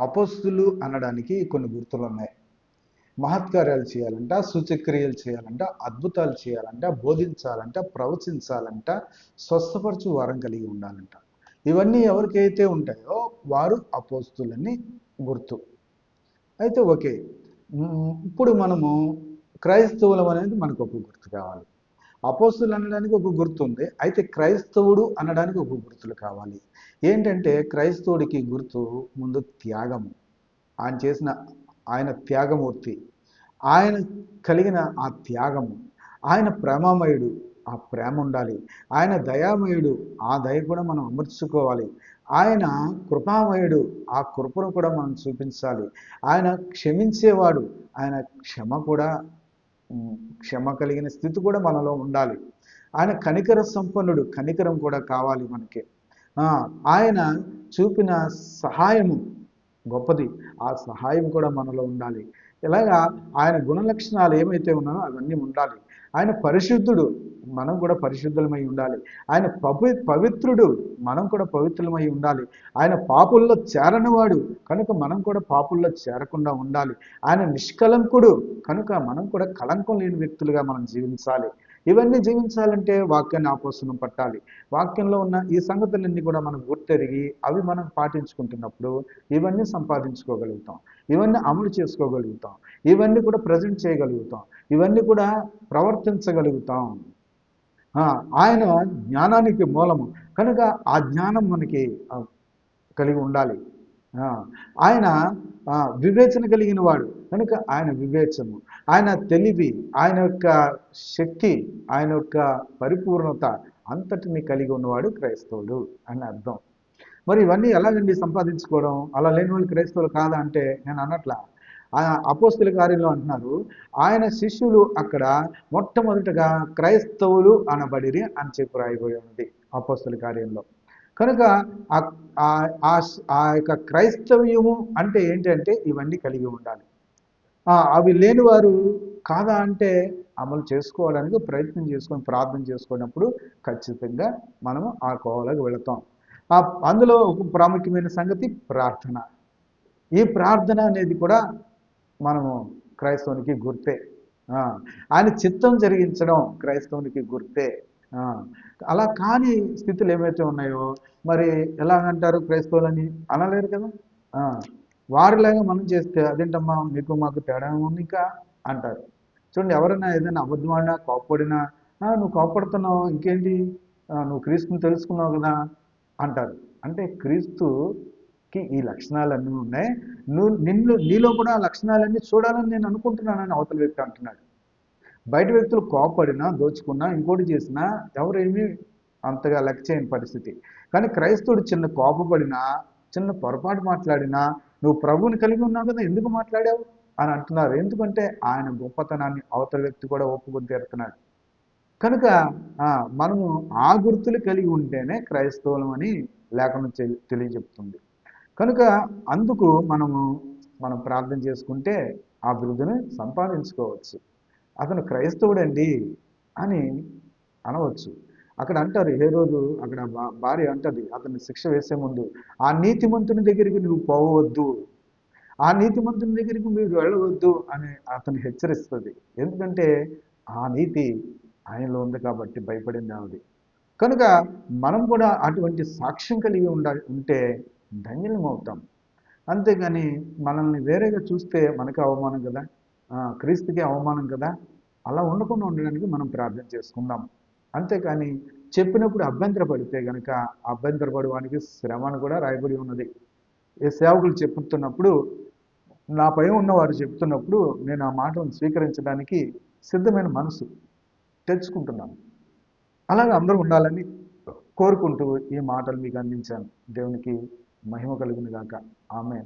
అపోస్తులు అనడానికి కొన్ని గుర్తులు ఉన్నాయి. మహత్కార్యాలు చేయాలంట సూచక్రియలు చేయాలంట అద్భుతాలు చేయాలంట బోధించాలంట ప్రవచించాలంట స్వస్థపరచు వరం కలిగి ఉండాలంట. ఇవన్నీ ఎవరికైతే ఉంటాయో వారు అపోస్తులని గుర్తు. అయితే ఓకే. ఇప్పుడు మనము క్రైస్తవులం అనేది మనకు ఒక గుర్తు కావాలి. అపోస్తులు అనడానికి ఒక గుర్తు ఉంది అయితే క్రైస్తవుడు అనడానికి ఒక గుర్తులు కావాలి. ఏంటంటే క్రైస్తవుడికి గుర్తు ముందు త్యాగము. ఆయన చేసిన ఆయన త్యాగమూర్తి. ఆయన కలిగిన ఆ త్యాగము. ఆయన ప్రేమమయుడు ఆ ప్రేమ ఉండాలి. ఆయన దయామయుడు ఆ దయ కూడా మనం అమర్చుకోవాలి. ఆయన కృపామయుడు ఆ కృపను కూడా మనం చూపించాలి. ఆయన క్షమించేవాడు ఆయన క్షమ కూడా క్షమ కలిగిన స్థితి కూడా మనలో ఉండాలి. ఆయన కనికర సంపన్నుడు కనికరం కూడా కావాలి మనకి. ఆయన చూపిన సహాయము గొప్పది. ఆ సహాయం కూడా మనలో ఉండాలి. ఇలాగా ఆయన గుణలక్షణాలు ఏమైతే ఉన్నాయో అవన్నీ ఉండాలి. ఆయన పరిశుద్ధుడు మనం కూడా పరిశుద్ధులమై ఉండాలి. ఆయన పవి పవిత్రుడు మనం కూడా పవిత్రులమై ఉండాలి. ఆయన పాపుల్లో చేరనివాడు కనుక మనం కూడా పాపుల్లో చేరకుండా ఉండాలి. ఆయన నిష్కలంకుడు కనుక మనం కూడా కలంకం లేని వ్యక్తులుగా మనం జీవించాలి. ఇవన్నీ జీవించాలంటే వాక్యాన్ని ఆపోసనం పట్టాలి. వాక్యంలో ఉన్న ఈ సంగతులన్నీ కూడా మనం గుర్తెరిగి అవి మనం పాటించుకుంటున్నప్పుడు ఇవన్నీ సంపాదించుకోగలుగుతాం. ఇవన్నీ అమలు చేసుకోగలుగుతాం. ఇవన్నీ కూడా ప్రజెంట్ చేయగలుగుతాం. ఇవన్నీ కూడా ప్రవర్తించగలుగుతాం. ఆయన జ్ఞానానికి మూలము. కనుక ఆ జ్ఞానం మనకి కలిగి ఉండాలి. ఆయన వివేచన కలిగిన వాడు. కనుక ఆయన వివేచము. ఆయన తెలివి ఆయన యొక్క శక్తి ఆయన యొక్క పరిపూర్ణత అంతటిని కలిగి ఉన్నవాడు క్రైస్తవుడు అని అర్థం. మరి ఇవన్నీ ఎలాగండి సంపాదించుకోవడం? అలా లేని వాళ్ళు క్రైస్తవులు కాదా అంటే నేను అన్నట్లా అపోస్తుల కార్యంలో అంటున్నారు ఆయన శిష్యులు అక్కడ మొట్టమొదటగా క్రైస్తవులు అనబడిరి అని చెప్పి రాయబడి ఉన్నది అపోస్తుల కార్యంలో. కనుక ఆ- ఆ- యొక్క క్రైస్తవ్యము అంటే ఏంటంటే ఇవన్నీ కలిగి ఉండాలి. అవి లేని వారు కాదా అంటే అమలు చేసుకోవడానికి ప్రయత్నం చేసుకొని ప్రార్థన చేసుకున్నప్పుడు ఖచ్చితంగా మనము ఆ కోవలోకి వెళతాం. అందులో ఒక ప్రాముఖ్యమైన సంగతి ప్రార్థన. ఈ ప్రార్థన అనేది కూడా మనము క్రైస్తవునికి గుర్తే. ఆయన చిత్తం జరిగించడం క్రైస్తవునికి గుర్తే. అలా కాని స్థితులు ఏమైతే ఉన్నాయో మరి ఎలాగంటారు క్రైస్తవులని? అనలేరు కదా. వారిలాగా మనం చేస్తే అదేంటమ్మా మీకు మాకు తేడా ఉంది ఇంకా? అంటారు. చూడండి ఎవరైనా ఏదైనా అబద్ధమాడినా కోపడినా కోప్పడినా నువ్వు కోప్పడుతున్నావు ఇంకేంటి? నువ్వు క్రీస్తుని తెలుసుకున్నావు కదా అంటారు. అంటే క్రీస్తు కి ఈ లక్షణాలన్నీ ఉన్నాయి. నువ్వు నిన్ను నీలో కూడా ఆ లక్షణాలన్నీ చూడాలని నేను అనుకుంటున్నానని అవతల వ్యక్తి అంటున్నాడు. బయట వ్యక్తులు కోపడినా దోచుకున్నా ఇంకోటి చేసినా ఎవరేమీ అంతగా లెక్క చేయని పరిస్థితి. కానీ క్రైస్తవుడు చిన్న కోపపడినా చిన్న పొరపాటు మాట్లాడినా నువ్వు ప్రభువుని కలిగి ఉన్నావు కదా ఎందుకు మాట్లాడావు? అని అంటున్నారు. ఎందుకంటే ఆయన గొప్పతనాన్ని అవతల వ్యక్తి కూడా ఒప్పుకొని తీరుతున్నాడు. కనుక మనము ఆ గుర్తులు కలిగి ఉంటేనే క్రైస్తవులం అని లేఖనం తెలియజెప్తుంది. కనుక అందుకు మనము మనం ప్రార్థన చేసుకుంటే ఆ బిరుదుని సంపాదించుకోవచ్చు. అతను క్రైస్తవుడండి అని అనవచ్చు. అక్కడ అంటారు ఏ రోజు అక్కడ భా- భార్య అంటది అతన్ని శిక్ష వేసే ముందు ఆ నీతిమంతుని దగ్గరికి నువ్వు పోవద్దు. ఆ నీతిమంతుని దగ్గరికి మీరు వెళ్ళవద్దు అని అతను హెచ్చరిస్తుంది. ఎందుకంటే ఆ నీతి ఆయనలో ఉంది కాబట్టి భయపడింది ఆవిడ. కనుక మనం కూడా అటువంటి సాక్ష్యం కలిగి ఉండాలి ఉంటే ధన్యులం అవుతాం అంతేగాని మనల్ని వేరేగా చూస్తే మనకి అవమానం కదా? క్రీస్తుకి అవమానం కదా? అలా ఉండకుండా ఉండడానికి మనం ప్రార్థన చేసుకుందాం. అంతేకాని చెప్పినప్పుడు అభ్యంతరపడితే కనుక అభ్యంతరపడడానికి శ్రమ అని కూడా రాయబడి ఉన్నది. ఏ సేవకులు చెప్తున్నప్పుడు నాపై ఉన్నవారు చెప్తున్నప్పుడు నేను ఆ మాటలను స్వీకరించడానికి సిద్ధమైన మనసు తెచ్చుకుంటున్నాను. అలాగే అందరూ ఉండాలని కోరుకుంటూ ఈ మాటలు మీకు అందించాను. దేవునికి మహిమ కలుగును గాక. ఆమె